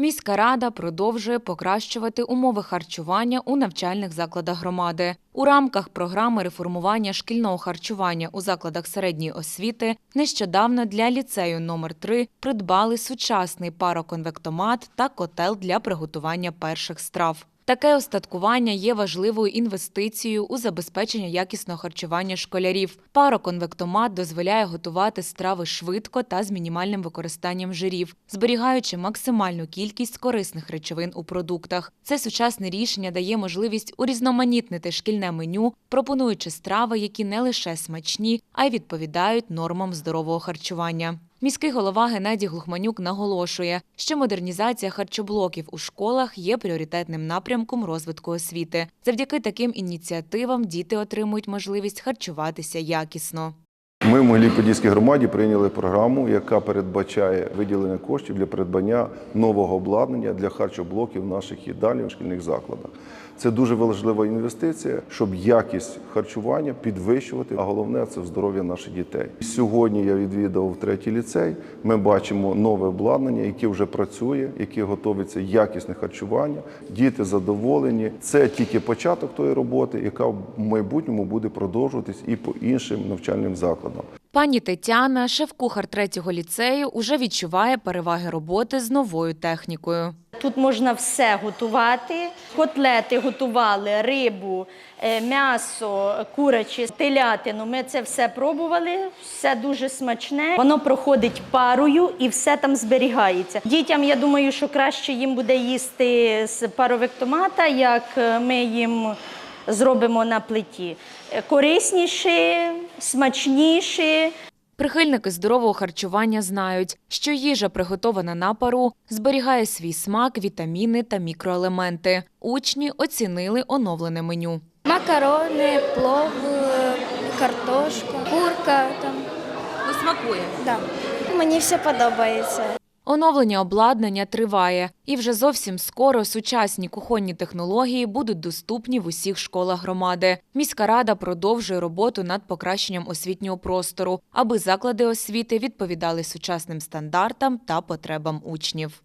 Міська рада продовжує покращувати умови харчування у навчальних закладах громади. У рамках програми реформування шкільного харчування у закладах середньої освіти нещодавно для ліцею номер 3 придбали сучасний пароконвектомат та котел для приготування перших страв. Таке остаткування є важливою інвестицією у забезпечення якісного харчування школярів. Пароконвектомат дозволяє готувати страви швидко та з мінімальним використанням жирів, зберігаючи максимальну кількість корисних речовин у продуктах. Це сучасне рішення дає можливість урізноманітнити шкільне меню, пропонуючи страви, які не лише смачні, а й відповідають нормам здорового харчування. Міський голова Геннадій Глухманюк наголошує, що модернізація харчоблоків у школах є пріоритетним напрямком розвитку освіти. Завдяки таким ініціативам діти отримують можливість харчуватися якісно. Ми в Могилів-Подільській громаді прийняли програму, яка передбачає виділення коштів для придбання нового обладнання для харчоблоків наших їдалень у шкільних закладах. Це дуже важлива інвестиція, щоб якість харчування підвищувати, а головне це здоров'я наших дітей. Сьогодні я відвідав третій ліцей. Ми бачимо нове обладнання, яке вже працює, яке готується якісне харчування. Діти задоволені. Це тільки початок тої роботи, яка в майбутньому буде продовжуватись і по іншим навчальним закладам. Пані Тетяна, шеф-кухар третього ліцею, уже відчуває переваги роботи з новою технікою. Тут можна все готувати. Котлети готували, рибу, е, м'ясо, куряче, телятину. Ми це все пробували, все дуже смачне. Воно проходить парою і все там зберігається. Дітям, я думаю, що краще їм буде їсти з паровектомата, як е, ми їм зробимо на плиті. Е, Корисніше, смачніше. Прихильники здорового харчування знають, що їжа, приготована на пару, зберігає свій смак, вітаміни та мікроелементи. Учні оцінили оновлене меню. Макарони, плов, е, картошка, курка там. Ну, смакує. Да. Мені все подобається. Оновлення обладнання триває, і вже зовсім скоро сучасні кухонні технології будуть доступні в усіх школах громади. Міська рада продовжує роботу над покращенням освітнього простору, аби заклади освіти відповідали сучасним стандартам та потребам учнів.